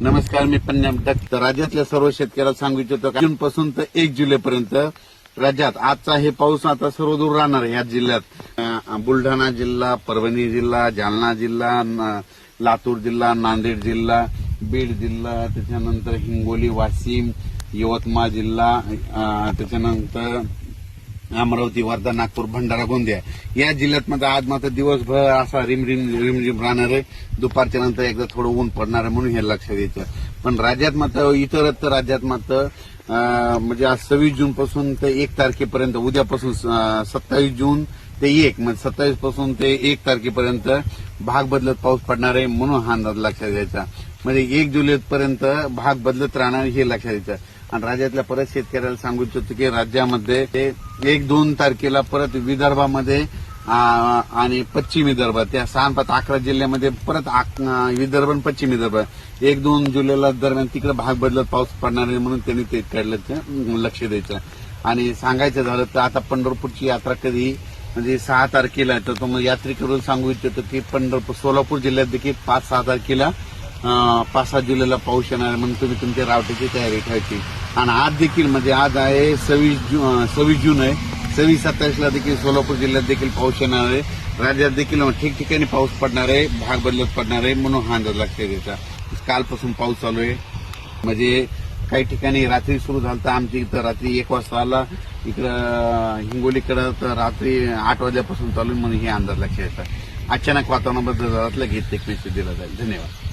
नमस्कार मी पन्या राज्यातल्या सर्व शेतकऱ्याला सांगू इच्छितो जून पासून तर एक जुलैपर्यंत राज्यात आजचा हे पाऊस आता सर्व दूर राहणार आहे या जिल्ह्यात. बुलढाणा जिल्हा परभणी जिल्हा जालना जिल्हा न- लातूर जिल्हा नांदेड जिल्हा बीड जिल्हा त्याच्यानंतर हिंगोली वाशिम यवतमाळ जिल्हा त्याच्यानंतर अमरावती वर्धा नागपूर भंडारा गोंदिया. या जिल्ह्यात मात्र आज मात्र दिवसभर असा रिमरिम रिमरिम राहणार आहे. दुपारच्या नंतर एकदा थोडं ऊन पडणार आहे म्हणून हे लक्षात यायचं पण राज्यात मात्र इतरत्र राज्यात मात्र म्हणजे आज सव्वीस जून पासून ते एक तारखेपर्यंत उद्यापासून सत्तावीस जून ते एक म्हणजे सत्तावीसपासून ते एक तारखेपर्यंत भाग बदलत पाऊस पडणार आहे म्हणून हा अंदाज लक्षात घ्यायचा म्हणजे एक जुलैपर्यंत भाग बदलत राहणार हे लक्षात घ्यायचं आणि राज्यातल्या परत शेतकऱ्याला सांगू इच्छितो की राज्यामध्ये ते एक दोन तारखेला परत विदर्भामध्ये आणि पश्चिम विदर्भ त्या सहा पाच अकरा जिल्ह्यामध्ये परत आक- विदर्भ आणि पश्चिम विदर्भ. एक दोन जुलैला दरम्यान तिकडे भाग बदलत पाऊस पडणार आहे म्हणून त्यांनी ते काढलं लक्ष द्यायचं. आणि सांगायचं झालं तर आता पंढरपूरची यात्रा कधी? म्हणजे सहा तारखेला तर तो मग यात्रेकरून सांगू इच्छितो की पंढरपूर सोलापूर जिल्ह्यात देखील पाच सहा तारखेला पाच सात जुलैला पाऊस येणार म्हणून तुम्ही तुमच्या रावटीची तयारी ठेवायची. आणि आज देखील म्हणजे आज आहे सव्वीस जून सव्वीस जून आहे. सव्वीस सत्तावीसला देखील सोलापूर जिल्ह्यात देखील पाऊस येणार आहे. राज्यात देखील ठिकठिकाणी पाऊस पडणार आहे. भाग बदलत पडणार आहे. म्हणून हा अंदाज लागते द्यायचा कालपासून पाऊस चालू आहे. म्हणजे काही ठिकाणी रात्री सुरू झालं तर आमच्या इथं रात्री एक वाजता आला. इकडं हिंगोलीकडं तर रात्री आठ वाजल्यापासून चालू आहे म्हणून हे अंदाज लक्षात येतात अचानक वातावरणाबद्दल घेत एक मेसेज दिला जाईल. धन्यवाद.